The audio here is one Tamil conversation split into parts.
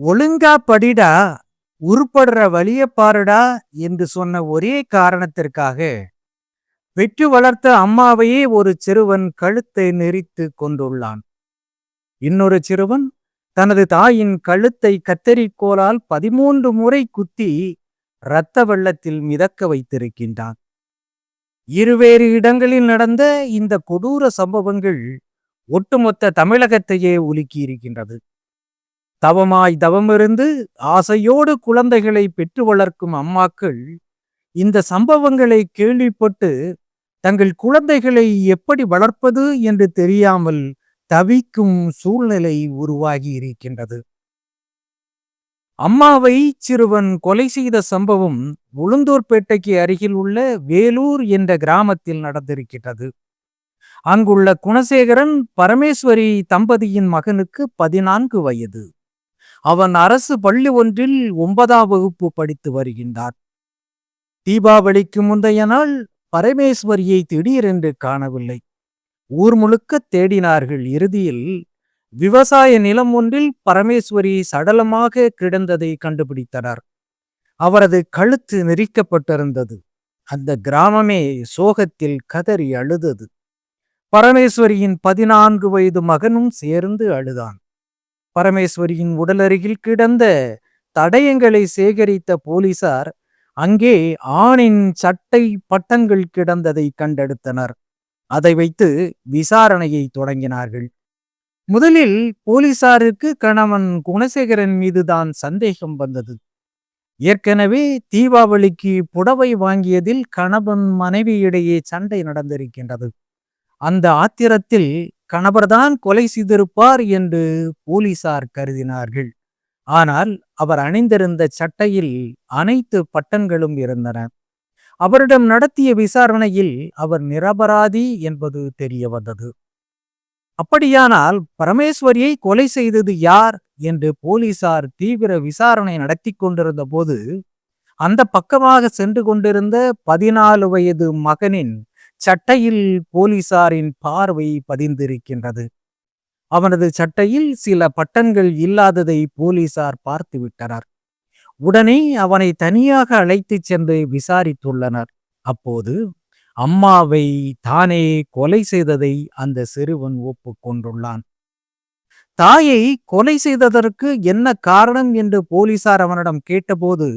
ஒழுங்கா படிடா உருப்படுற வழிய பாருடா என்று சொன்ன ஒரே காரணத்திற்காக வெற்றி வளர்த்த அம்மாவையே ஒரு சிறுவன் கழுத்தை நெறித்து கொண்டுள்ளான். இன்னொரு சிறுவன் தனது தாயின் கழுத்தை கத்தரிக்கோலால் பதிமூன்று முறை குத்தி இரத்த வெள்ளத்தில் மிதக்க வைத்திருக்கின்றான். இருவேறு இடங்களில் நடந்த இந்த கொடூர சம்பவங்கள் ஒட்டுமொத்த தமிழகத்தையே உலுக்கி இருக்கின்றது தவமாய் தவமிருந்து ஆசையோடு குழந்தைகளை பெற்று வளர்க்கும் அம்மாக்கள் இந்த சம்பவங்களை கேள்விப்பட்டு தங்கள் குழந்தைகளை எப்படி வளர்ப்பது என்று தெரியாமல் தவிக்கும் சூழ்நிலை உருவாகி இருக்கின்றது. அம்மாவை சிறுவன் கொலை செய்த சம்பவம் உளுந்தூர்பேட்டைக்கு அருகில் உள்ள வேலூர் என்ற கிராமத்தில் நடந்திருக்கிறது அங்குள்ள குணசேகரன் பரமேஸ்வரி தம்பதியின் மகனுக்கு பதினான்கு வயது. அவன் அரசு பள்ளி ஒன்றில் ஒன்பதாம் வகுப்பு படித்து வருகின்றான். தீபாவளிக்கு முந்தைய நாள் பரமேஸ்வரியை திடீரென்று காணவில்லை. ஊர் முழுக்க தேடினார்கள். இறுதியில் விவசாய நிலம் ஒன்றில் பரமேஸ்வரி சடலமாக கிடந்ததை கண்டுபிடித்தனர். அவரது கழுத்து நெரிக்கப்பட்டிருந்தது. அந்த கிராமமே சோகத்தில் கதறி அழுதது. பரமேஸ்வரியின் பதினான்கு வயது மகனும் சேர்ந்து அழுதான். பரமேஸ்வரியின் உடலருகில் கிடந்த தடயங்களை சேகரித்த போலீசார் அங்கே ஆணின் சட்டை பட்டங்கள் கிடந்ததை கண்டெடுத்தனர். அதை வைத்து விசாரணையை தொடங்கினார்கள். முதலில் போலீசாருக்கு கணவன் குணசேகரன் மீதுதான் சந்தேகம் வந்தது. ஏற்கனவே தீபாவளிக்கு புடவை வாங்கியதில் கணவன் மனைவியிடையே சண்டை நடந்திருக்கின்றது. அந்த ஆத்திரத்தில் கணவர்தான் கொலை செய்திருப்பார் என்று போலீசார் கருதினார்கள். ஆனால் அவர் அணிந்திருந்த சட்டையில் அனைத்து பட்டன்களும் இருந்தன. அவரிடம் நடத்திய விசாரணையில் அவர் நிரபராதி என்பது தெரிய வந்தது. அப்படியானால் பரமேஸ்வரியை கொலை செய்தது யார்? என்று போலீசார் தீவிர விசாரணை நடத்தி கொண்டிருந்த போது அந்த பக்கமாக சென்று கொண்டிருந்த பதினாலு வயது மகனின் சட்டையில் போலீசாரின் பார்வை பதிந்திருக்கின்றது. அவனது சட்டையில் சில பட்டன்கள் இல்லாததை போலீசார் பார்த்துவிட்டனர். உடனே அவனை தனியாக அழைத்துச் சென்று விசாரித்துள்ளனர். அப்போது அம்மாவை தானே கொலை செய்ததை அந்த சிறுவன் ஒப்புக்கொண்டுள்ளான் தாயை கொலை செய்ததற்கு என்ன காரணம் என்று போலீசார் அவனிடம் கேட்டபோது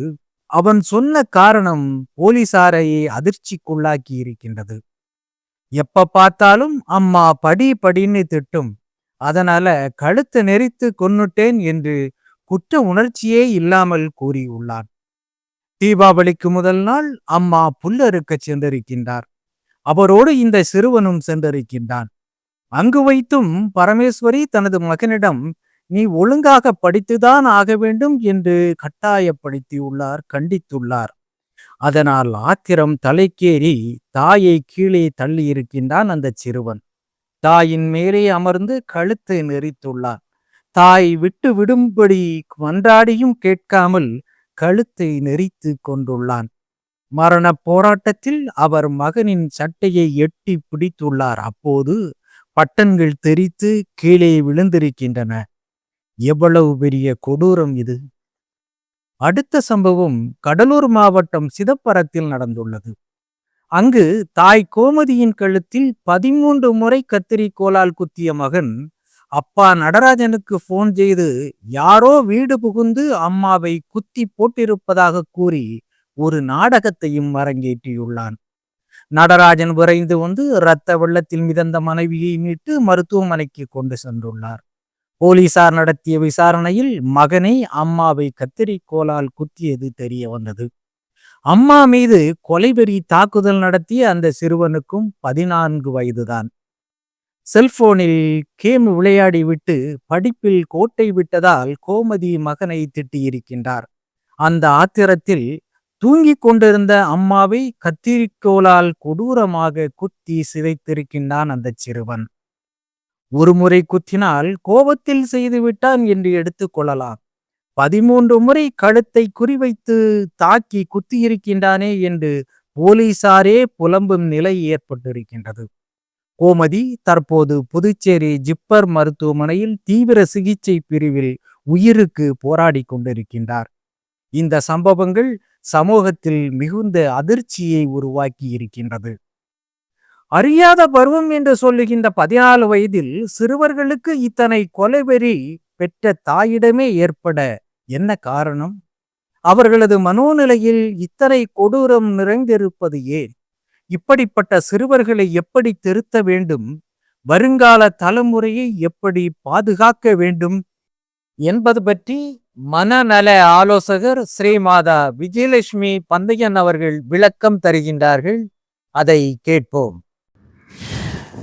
அவன் சொன்ன காரணம் போலீசாரையே அதிர்ச்சிக்குள்ளாக்கி இருக்கின்றது எப்ப பார்த்தாலும் அம்மா படி படின்னு திட்டும். அதனால கழுத்து நெறித்து கொன்னுட்டேன் என்று குற்ற உணர்ச்சியே இல்லாமல் கூறியுள்ளார். தீபாவளிக்கு முதல் நாள் அம்மா புல்லறுக்க சென்றிருக்கின்றார். அவரோடு இந்த சிறுவனும் சென்றிருக்கின்றான். அங்கு வைத்தும் பரமேஸ்வரி தனது மகனிடம் நீ ஒழுங்காக படித்துதான் ஆக வேண்டும் என்று கட்டாயப்படுத்தியுள்ளார் கண்டித்துள்ளார். அதனால் ஆத்திரம் தலைக்கேறி தாயை கீழே தள்ளி இருக்கின்றான் அந்த சிறுவன். தாயின் மேலே அமர்ந்து கழுத்தை நெறித்துள்ளான் தாய் விட்டு விடும்படி மன்றாடியும் கேட்காமல் கழுத்தை நெறித்து கொண்டுள்ளான். மரண போராட்டத்தில் அவர் மகனின் சட்டையை எட்டி பிடித்துள்ளார். அப்போது பட்டன்கள் தெரித்து கீழே விழுந்திருக்கின்றன. எவ்வளவு பெரிய கொடூரம் இது! அடுத்த சம்பவம் கடலூர் மாவட்டம் சிதப்பரத்தில் நடந்துள்ளது. அங்கு தாய் கோமதியின் கழுத்தில் பதிமூன்று முறை கத்திரிக்கோளால் குத்திய மகன் அப்பா நடராஜனுக்கு போன் செய்து யாரோ வீடு புகுந்து அம்மாவை குத்தி போட்டிருப்பதாக கூறி ஒரு நாடகத்தையும் அரங்கேற்றியுள்ளான். நடராஜன் விரைந்து வந்து இரத்த வெள்ளத்தில் மிதந்த மனைவியை மீட்டு மருத்துவமனைக்கு கொண்டு சென்றுள்ளார். போலீசார் நடத்திய விசாரணையில் மகனை அம்மாவை கத்திரிக்கோளால் குத்தியது தெரிய வந்தது. அம்மா மீது கொலைவெறி தாக்குதல் நடத்திய அந்த சிறுவனுக்கும் பதினான்கு வயதுதான். செல்போனில் கேம் விளையாடி விட்டு படிப்பில் கோட்டை விட்டதால் கோமதி மகனை திட்டியிருக்கின்றார். அந்த ஆத்திரத்தில் தூங்கிக் கொண்டிருந்த அம்மாவை கத்திரிக்கோளால் கொடூரமாக குத்தி சிதைத்திருக்கின்றான் அந்த சிறுவன். ஒருமுறை குத்தினால் கோபத்தில் செய்துவிட்டான் என்று எடுத்துக்கொள்ளலாம் பதிமூன்று முறை கழுத்தை குறிவைத்து தாக்கி குத்தியிருக்கின்றானே என்று போலீசாரே புலம்பும் நிலை ஏற்பட்டிருக்கின்றது. கோமதி தற்போது புதுச்சேரி ஜிப்பர் மருத்துவமனையில் தீவிர சிகிச்சை பிரிவில் உயிருக்கு போராடி கொண்டிருக்கின்றார். இந்த சம்பவங்கள் சமூகத்தில் மிகுந்த அதிர்ச்சியை உருவாக்கி இருக்கின்றது அறியாத பருவம் என்று சொல்லுகின்ற பதினாலு வயதில் சிறுவர்களுக்கு இத்தனை கொலைவெறி பெற்ற தாயிடமே ஏற்பட என்ன காரணம்? அவர்களது மனோநிலையில் இத்தனை கொடூரம் நிறைந்திருப்பது ஏன்? இப்படிப்பட்ட சிறுவர்களை எப்படி திருத்த வேண்டும்? வருங்கால தலைமுறையை எப்படி பாதுகாக்க வேண்டும்? என்பது பற்றி மனநல ஆலோசகர் ஸ்ரீமாதா விஜயலட்சுமி பந்தையன் அவர்கள் விளக்கம் தருகின்றார்கள். அதை கேட்போம்.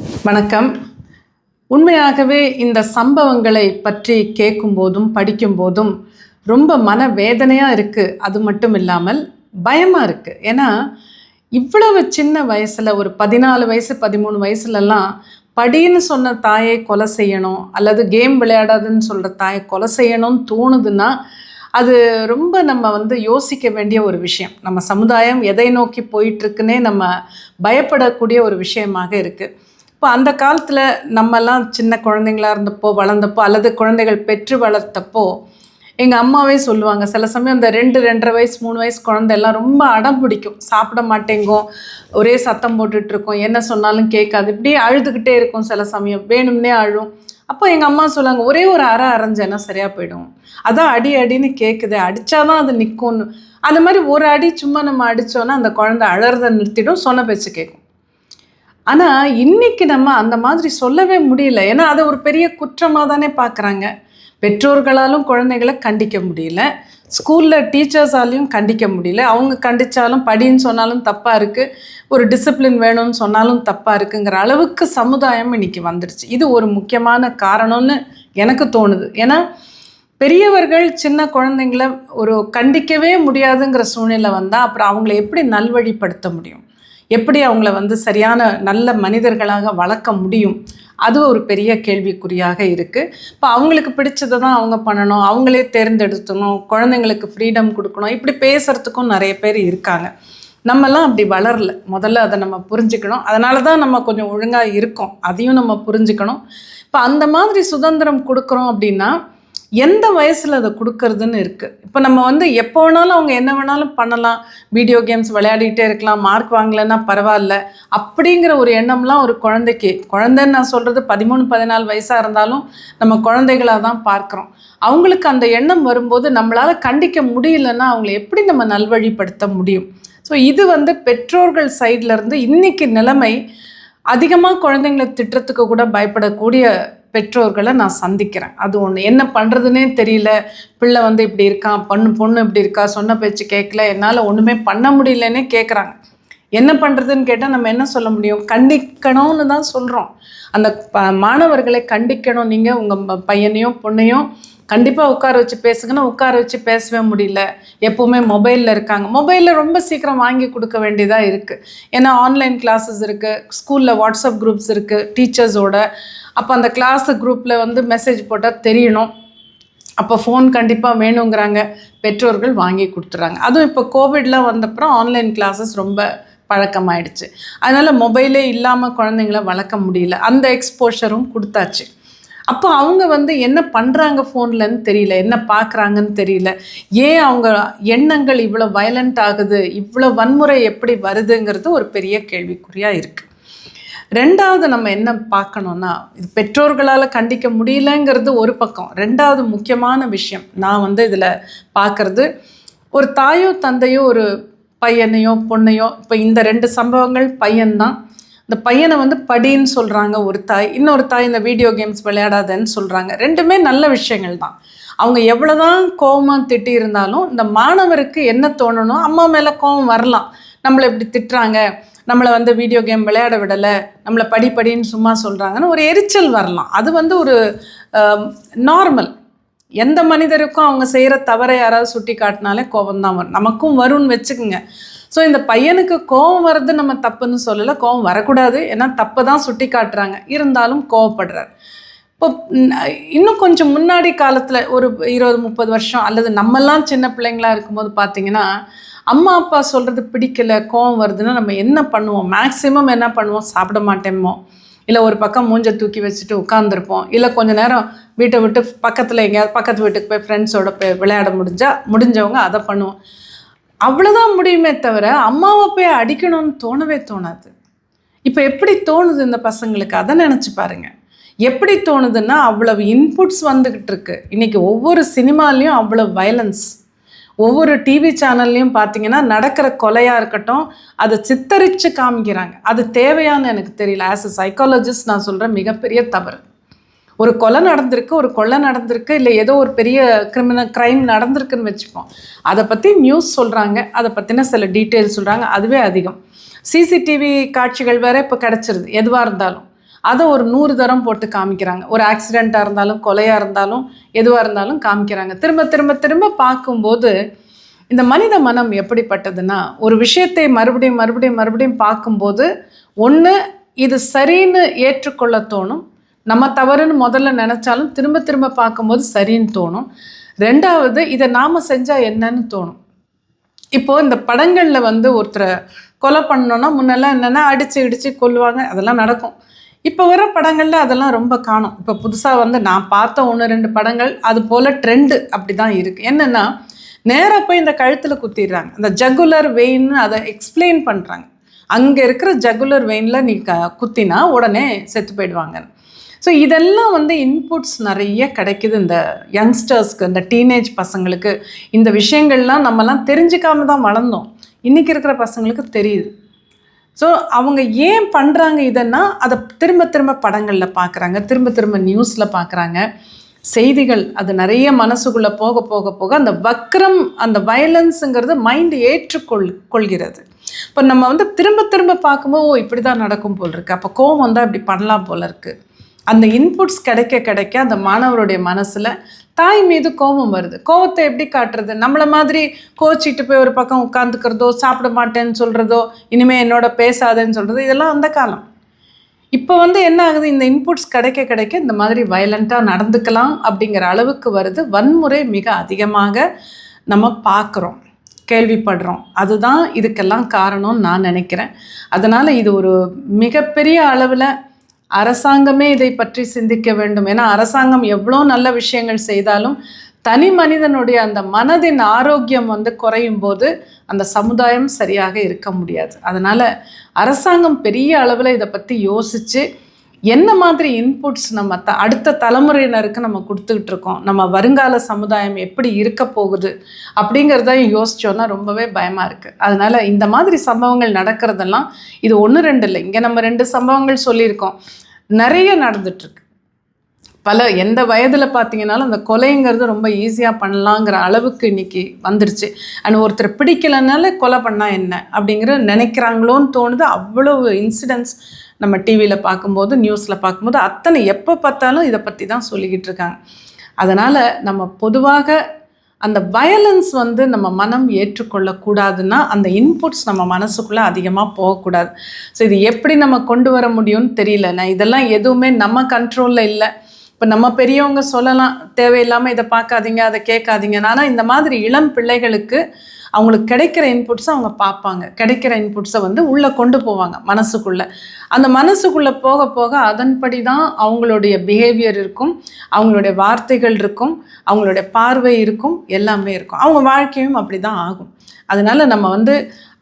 வணக்கம். உண்மையாகவே இந்த சம்பவங்களை பற்றி கேட்கும்போதும் படிக்கும்போதும் ரொம்ப மன வேதனையாக இருக்குது அது மட்டும் இல்லாமல் பயமாக இருக்குது ஏன்னா இவ்வளவு சின்ன வயசில் ஒரு பதினாலு வயசு பதிமூணு வயசுலலாம் படின்னு சொன்ன தாயை கொலை செய்யணும் அல்லது கேம் விளையாடாதுன்னு சொல்கிற தாயை கொலை செய்யணும்னு தோணுதுன்னா அது ரொம்ப நம்ம வந்து யோசிக்க வேண்டிய ஒரு விஷயம். நம்ம சமுதாயம் எதை நோக்கி போயிட்டுருக்குன்னே நம்ம பயப்படக்கூடிய ஒரு விஷயமாக இருக்குது இப்போ அந்த காலத்தில் நம்மெல்லாம் சின்ன குழந்தைங்களா இருந்தப்போ வளர்ந்தப்போ அல்லது குழந்தைகள் பெற்று வளர்த்தப்போ எங்கள் அம்மாவே சொல்லுவாங்க சில சமயம் இந்த ரெண்டு ரெண்டரை வயசு மூணு வயசு குழந்தையெல்லாம் ரொம்ப அடம் பிடிக்கும். சாப்பிட மாட்டேங்கும் ஒரே சத்தம் போட்டுட்ருக்கோம். என்ன சொன்னாலும் கேட்காது. இப்படியே அழுதுகிட்டே இருக்கும் சில சமயம். வேணும்னே அழும். அப்போ எங்கள் அம்மா சொல்லுவாங்க ஒரே ஒரு அரை அரைஞ்சேன்னா சரியாக போயிடும்? அதான் அடி அடின்னு கேட்குது அடித்தாதான் அது நிற்கும்னு அந்த மாதிரி ஒரு அடி சும்மா நம்ம அடித்தோன்னா அந்த குழந்தை அழறதை நிறுத்திடும் சொன்ன பேச்சு கேட்கும். ஆனால் இன்னைக்கு நம்ம அந்த மாதிரி சொல்லவே முடியல. ஏன்னா அதை ஒரு பெரிய குற்றமாக தானே பார்க்குறாங்க பெற்றோர்களாலும் குழந்தைகளை கண்டிக்க முடியல. ஸ்கூலில் டீச்சர்ஸாலையும் கண்டிக்க முடியல. அவங்க கண்டித்தாலும் படின்னு சொன்னாலும் தப்பாக இருக்குது ஒரு டிசிப்ளின் வேணும்னு சொன்னாலும் தப்பாக இருக்குங்கிற அளவுக்கு சமுதாயம் இன்னைக்கு வந்துடுச்சு இது ஒரு முக்கியமான காரணம்னு எனக்கு தோணுது. ஏன்னா பெரியவர்கள் சின்ன குழந்தைங்கள ஒரு கண்டிக்கவே முடியாதுங்கிற சூழ்நிலை வந்தால் அப்புறம் அவங்கள எப்படி நல்வழிப்படுத்த முடியும்? எப்படி அவங்கள வந்து சரியான நல்ல மனிதர்களாக வளர்க்க முடியும்? அது ஒரு பெரிய கேள்விக்குறியாக இருக்குது இப்போ அவங்களுக்கு பிடிச்சதை தான் அவங்க பண்ணணும். அவங்களே தேர்ந்தெடுத்தணும் குழந்தைங்களுக்கு ஃப்ரீடம் கொடுக்கணும். இப்படி பேசுகிறதுக்கும் நிறைய பேர் இருக்காங்க. நம்மலாம் அப்படி வளரல. முதல்ல அதை நம்ம புரிஞ்சுக்கணும். அதனால தான் நம்ம கொஞ்சம் ஒழுங்காக இருக்கோம். அதையும் நம்ம புரிஞ்சுக்கணும். இப்போ அந்த மாதிரி சுதந்திரம் கொடுக்குறோம் அப்படின்னா எந்த வயசில் அதை கொடுக்கறதுன்னு இருக்குது இப்போ நம்ம வந்து எப்போ வேணாலும் அவங்க என்ன வேணாலும் பண்ணலாம். வீடியோ கேம்ஸ் விளையாடிக்கிட்டே இருக்கலாம். மார்க் வாங்கலைன்னா பரவாயில்ல. அப்படிங்கிற ஒரு எண்ணம்லாம் ஒரு குழந்தைக்கு. குழந்தைன்னு நான் சொல்கிறது பதிமூணு பதினாலு வயசாக இருந்தாலும் நம்ம குழந்தைகளாக தான் பார்க்குறோம். அவங்களுக்கு அந்த எண்ணம் வரும்போது நம்மளால் கண்டிக்க முடியலன்னா அவங்கள எப்படி நம்ம நல்வழிப்படுத்த முடியும்? ஸோ இது வந்து பெற்றோர்கள் சைட்லேருந்து இன்றைக்கி நிலைமை அதிகமாக குழந்தைங்களை திட்டுறதுக்கு கூட பயப்படக்கூடிய பெற்றோர்களை நான் சந்திக்கிறேன். அது ஒன்று என்ன பண்ணுறதுனே தெரியல. பிள்ளை வந்து இப்படி இருக்கான் பொண்ணு பொண்ணு இப்படி இருக்கா? சொன்ன பேச்சு கேட்கல. என்னால் ஒன்றுமே பண்ண முடியலன்னே கேட்குறாங்க என்ன பண்ணுறதுன்னு கேட்டால் நம்ம என்ன சொல்ல முடியும்? கண்டிக்கணும்னு தான் சொல்கிறோம் அந்த மாணவர்களை கண்டிக்கணும். நீங்கள் உங்கள் பையனையும் பொண்ணையும் கண்டிப்பாக உட்கார வச்சு பேசுங்கன்னா உட்கார வச்சு பேசவே முடியல. எப்போவுமே மொபைலில் இருக்காங்க. மொபைலில் ரொம்ப சீக்கிரம் வாங்கி கொடுக்க வேண்டியதாக இருக்குது ஏன்னா ஆன்லைன் கிளாஸஸ் இருக்குது ஸ்கூலில் வாட்ஸ்அப் குரூப்ஸ் இருக்குது டீச்சர்ஸோட அப்போ அந்த கிளாஸ் குரூப்பில் வந்து மெசேஜ் போட்டால் தெரியணும். அப்போ ஃபோன் கண்டிப்பாக வேணுங்கிறாங்க. பெற்றோர்கள் வாங்கி கொடுத்துட்றாங்க அதுவும் இப்போ கோவிட்லாம் வந்தப்புறம் ஆன்லைன் கிளாஸஸ் ரொம்ப பழக்கமாயிடுச்சு. அதனால் மொபைலே இல்லாமல் குழந்தைங்கள வளர்க்க முடியல. அந்த எக்ஸ்போஷரும் கொடுத்தாச்சு. அப்போ அவங்க வந்து என்ன பண்ணுறாங்க ஃபோன்லன்னு தெரியல என்ன பார்க்குறாங்கன்னு தெரியல. ஏன் அவங்க எண்ணங்கள் இவ்வளோ வயலண்ட் ஆகுது இவ்வளோ வன்முறை எப்படி வருதுங்கிறது ஒரு பெரிய கேள்விக்குறியாக இருக்குது ரெண்டாவது நம்ம என்ன பார்க்கணுன்னா இது பெற்றோர்களால் கண்டிக்க முடியலங்கிறது ஒரு பக்கம். ரெண்டாவது முக்கியமான விஷயம் நான் வந்து இதில் பார்க்குறது ஒரு தாயோ தந்தையோ ஒரு பையனையோ பொண்ணையோ இப்போ இந்த ரெண்டு சம்பவங்கள் பையன்தான். இந்த பையனை வந்து படின்னு சொல்கிறாங்க ஒரு தாய் இன்னொரு தாய் இந்த வீடியோ கேம்ஸ் விளையாடாதன்னு சொல்கிறாங்க ரெண்டுமே நல்ல விஷயங்கள் தான். அவங்க எவ்வளோதான் கோபமாக திட்டி இருந்தாலும் இந்த மாணவருக்கு என்ன தோணணும் அம்மா மேலே கோபம் வரலாம். நம்மளை இப்படி திட்டுறாங்க நம்மளை வந்து வீடியோ கேம் விளையாட விடலை நம்மளை படி படின்னு சும்மா சொல்கிறாங்கன்னு ஒரு எரிச்சல் வரலாம். அது வந்து ஒரு நார்மல் எந்த மனிதருக்கும் அவங்க செய்கிற தவறை யாராவது சுட்டி காட்டினாலே கோபம் தான் வரும். நமக்கும் வரும்னு வச்சுக்கோங்க. ஸோ இந்த பையனுக்கு கோபம் வர்றது நம்ம தப்புன்னு சொல்லலை. கோபம் வரக்கூடாது. ஏன்னா தப்பு தான் சுட்டி காட்டுறாங்க. இருந்தாலும் கோவப்படுறார். இப்போ இன்னும் கொஞ்சம் முன்னாடி காலத்தில் ஒரு இருபது முப்பது வருஷம் அல்லது நம்மெல்லாம் சின்ன பிள்ளைங்களா இருக்கும்போது பார்த்தீங்கன்னா அம்மா அப்பா சொல்கிறது பிடிக்கல கோவம் வருதுன்னா நம்ம என்ன பண்ணுவோம்? மேக்ஸிமம் என்ன பண்ணுவோம்? சாப்பிட மாட்டேமோ? இல்லை ஒரு பக்கம் மூஞ்சை தூக்கி வச்சுட்டு உட்காந்துருப்போம் இல்லை கொஞ்ச நேரம் வீட்டை விட்டு பக்கத்தில் எங்கேயாவது பக்கத்து வீட்டுக்கு போய் ஃப்ரெண்ட்ஸோட போய் விளையாட முடிஞ்சால் முடிஞ்சவங்க அதை பண்ணுவோம். அவ்வளோதான் முடியுமே தவிர அம்மாவை போய் அடிக்கணும்னு தோணவே தோணாது. இப்போ எப்படி தோணுது இந்த பசங்களுக்கு? அதை நினச்சி பாருங்க. எப்படி தோணுதுன்னா அவ்வளவு இன்புட்ஸ் வந்துக்கிட்டு இருக்கு. இன்னைக்கு ஒவ்வொரு சினிமாலையும் அவ்வளோ வயலன்ஸ் ஒவ்வொரு டிவி சேனல்லையும் பார்த்தீங்கன்னா நடக்கிற கொலையாக இருக்கட்டும் அதை சித்தரித்து காமிக்கிறாங்க. அது தேவையான்னு எனக்கு தெரியல. ஆஸ் அ சைக்காலஜிஸ்ட் நான் சொல்கிறேன் மிகப்பெரிய தவறு. ஒரு கொலை நடந்திருக்கு ஒரு கொலை நடந்திருக்கு இல்லை ஏதோ ஒரு பெரிய கிரிமினல் க்ரைம் நடந்திருக்குன்னு வச்சுப்போம். அதை பற்றி நியூஸ் சொல்கிறாங்க அதை பற்றின சில டீட்டெயில்ஸ் சொல்கிறாங்க அதுவே அதிகம். சிசிடிவி காட்சிகள் வேறு இப்போ கிடச்சிருது. எதுவாக இருந்தாலும். அதை ஒரு நூறு தரம் போட்டு காமிக்கிறாங்க. ஒரு ஆக்சிடெண்ட்டாக இருந்தாலும் கொலையாக இருந்தாலும் எதுவாக இருந்தாலும் காமிக்கிறாங்க. திரும்ப திரும்ப திரும்ப பார்க்கும்போது இந்த மனித மனம் எப்படிப்பட்டதுன்னா ஒரு விஷயத்தை மறுபடியும் மறுபடியும் மறுபடியும் பார்க்கும்போது ஒன்று இது சரின்னு ஏற்றுக்கொள்ள தோணும் நம்ம தவறுன்னு முதல்ல நினச்சாலும் திரும்ப திரும்ப பார்க்கும்போது சரின்னு தோணும். ரெண்டாவது இதை நாம் செஞ்சால் என்னன்னு தோணும். இப்போது இந்த படங்களில் வந்து ஒருத்தரை கொலை பண்ணோன்னா முன்னெல்லாம் என்னென்னா அடித்து இடித்து கொல்லுவாங்க. அதெல்லாம் நடக்கும். இப்போ வர படங்களில் அதெல்லாம் ரொம்ப காணும். இப்போ புதுசாக வந்து நான் பார்த்த ஒன்று ரெண்டு படங்கள் அது போல் ட்ரெண்டு அப்படி தான் இருக்குது என்னென்னா நேராக போய் இந்த கழுத்தில் குத்திடுறாங்க. அந்த ஜகுலர் வெயின்னு அதை எக்ஸ்பிளைன் பண்ணுறாங்க அங்கே இருக்கிற ஜகுலர் வெயினில் நீ க குத்தினா உடனே செத்து போயிடுவாங்க ஸோ இதெல்லாம் வந்து இன்புட்ஸ் நிறைய கிடைக்குது இந்த யங்ஸ்டர்ஸ்க்கு இந்த டீனேஜ் பசங்களுக்கு. இந்த விஷயங்கள்லாம் நம்மலாம் தெரிஞ்சுக்காம தான் வளர்ந்தோம். இன்றைக்கி இருக்கிற பசங்களுக்கு தெரியுது. ஸோ அவங்க ஏன் பண்ணுறாங்க இதன்னா அதை திரும்ப திரும்ப படங்களில் பார்க்குறாங்க திரும்ப திரும்ப நியூஸில் பார்க்குறாங்க செய்திகள் அது நிறைய மனசுக்குள்ளே போக போக போக அந்த வக்ரம் அந்த வயலன்ஸுங்கிறது மைண்டு ஏற்றுக்கொள் கொள்கிறது. இப்போ நம்ம வந்து திரும்ப திரும்ப பார்க்கும்போது ஓ இப்படி தான் நடக்கும் போல் இருக்குது அப்போ கோவம் வந்தால் இப்படி பண்ணலாம் போல் இருக்குது அந்த இன்புட்ஸ் கிடைக்க கிடைக்க அந்த மாணவருடைய மனசில் தாய் மீது கோபம் வருது. கோபத்தை எப்படி காட்டுறது? நம்மளை மாதிரி கோச்சிட்டு போய் ஒரு பக்கம் உட்காந்துக்கிறதோ சாப்பிட மாட்டேன்னு சொல்கிறதோ இனிமேல் என்னோட பேசாதேன்னு சொல்கிறது இதெல்லாம் அந்த காலம். இப்போ வந்து என்ன ஆகுது? இந்த இன்புட்ஸ் கிடைக்க கிடைக்க இந்த மாதிரி வயலண்ட்டாக நடந்துக்கலாம் அப்படிங்கிற அளவுக்கு வருது. வன்முறை மிக அதிகமாக நம்ம பார்க்குறோம் கேள்விப்படுறோம். அதுதான் இதுக்கெல்லாம் காரணம்னு நான் நினைக்கிறேன். அதனால் இது ஒரு மிகப்பெரிய அளவில் அரசாங்கமே இதை பற்றி சிந்திக்க வேண்டும். ஏன்னா அரசாங்கம் எவ்வளோ நல்ல விஷயங்கள் செய்தாலும் தனி மனிதனுடைய அந்த மனதின் ஆரோக்கியம் வந்து குறையும் போது அந்த சமுதாயம் சரியாக இருக்க முடியாது. அதனால் அரசாங்கம் பெரிய அளவில் இதை பற்றி யோசித்து என்ன மாதிரி இன்புட்ஸ் நம்ம த அடுத்த தலைமுறையினருக்கு நம்ம கொடுத்துக்கிட்டு இருக்கோம் நம்ம வருங்கால சமுதாயம் எப்படி இருக்க போகுது? அப்படிங்கிறத யோசிச்சோன்னா ரொம்பவே பயமாக இருக்குது அதனால் இந்த மாதிரி சம்பவங்கள் நடக்கிறதெல்லாம் இது ஒன்று ரெண்டு இல்லை. இங்கே நம்ம ரெண்டு சம்பவங்கள் சொல்லியிருக்கோம். நிறைய நடந்துட்டுருக்கு. பல எந்த வயதில் பார்த்தீங்கன்னாலும் அந்த கொலைங்கிறது ரொம்ப ஈஸியாக பண்ணலாங்கிற அளவுக்கு இன்னைக்கு வந்துருச்சு. அண்ட் ஒருத்தர் பிடிக்கலனால கொலை பண்ணால் என்ன? அப்படிங்கிற நினைக்கிறாங்களோன்னு தோணுது. அவ்வளவு இன்சிடென்ட்ஸ் நம்ம டிவியில் பார்க்கும்போது நியூஸில் பார்க்கும்போது அத்தனை எப்போ பார்த்தாலும் இதை பற்றி தான் சொல்லிக்கிட்டு இருக்காங்க. அதனால் நம்ம பொதுவாக அந்த வயலன்ஸ் வந்து நம்ம மனம் ஏற்றுக்கொள்ளக்கூடாதுன்னா அந்த இன்புட்ஸ் நம்ம மனசுக்குள்ளே அதிகமாக போகக்கூடாது. ஸோ இது எப்படி நம்ம கொண்டு வர முடியும்னு தெரியல. நான் இதெல்லாம் எதுவுமே நம்ம கண்ட்ரோலில் இல்லை. இப்போ நம்ம பெரியவங்க சொல்லலாம் தேவையில்லாமல் இதை பார்க்காதீங்க அதை கேட்காதீங்க. ஆனால் இந்த மாதிரி இளம் பிள்ளைகளுக்கு அவங்களுக்கு கிடைக்கிற இன்புட்ஸை அவங்க பார்ப்பாங்க. கிடைக்கிற இன்புட்ஸை வந்து உள்ளே கொண்டு போவாங்க மனசுக்குள்ளே. அந்த மனசுக்குள்ளே போக போக அதன்படி தான் அவங்களுடைய பிஹேவியர் இருக்கும் அவங்களுடைய வார்த்தைகள் இருக்கும் அவங்களுடைய பார்வை இருக்கும் எல்லாமே இருக்கும். அவங்க வாழ்க்கையும் அப்படி தான் ஆகும். அதனால் நம்ம வந்து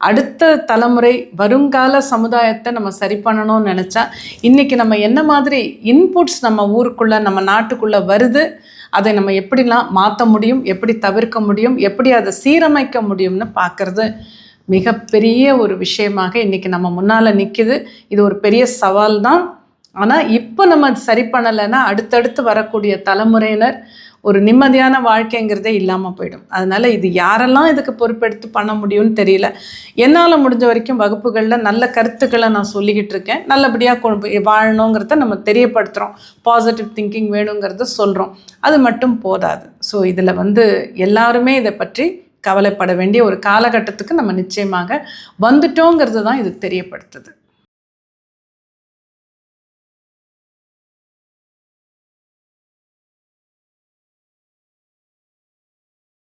அடுத்த தலைமுறை வருங்கால சமுதாயத்தை நம்ம சரி பண்ணணும்னு நினச்சா இன்றைக்கி நம்ம என்ன மாதிரி இன்புட்ஸ் நம்ம ஊருக்குள்ளே நம்ம நாட்டுக்குள்ளே வருது அதை நம்ம எப்படிலாம் மாற்ற முடியும் எப்படி தவிர்க்க முடியும் எப்படி அதை சீரமைக்க முடியும்னு பார்க்குறது மிகப்பெரிய ஒரு விஷயமாக இன்றைக்கி நம்ம முன்னால் நிற்கிது இது ஒரு பெரிய சவால் தான் ஆனால் இப்போ நம்ம சரி பண்ணலைன்னா அடுத்தடுத்து வரக்கூடிய தலைமுறையினர் ஒரு நிம்மதியான வாழ்க்கைங்கிறதே இல்லாமல் போயிடும். அதனால் இது யாரெல்லாம் இதுக்கு பொறுப்பெடுத்து பண்ண முடியும்னு தெரியல. என்னால் முடிஞ்ச வரைக்கும் வகுப்புகளில் நல்ல கருத்துக்களை நான் சொல்லிக்கிட்டு இருக்கேன். நல்லபடியாக கொண்டு வாழணுங்கிறத நம்ம தெரியப்படுத்துகிறோம் பாசிட்டிவ் திங்கிங் வேணுங்கிறத சொல்கிறோம் அது மட்டும் போதாது. ஸோ இதில் வந்து எல்லாருமே இதை பற்றி கவலைப்பட வேண்டிய ஒரு காலகட்டத்துக்கு நம்ம நிச்சயமாக வந்துட்டோங்கிறது தான் இது தெரியப்படுத்துது.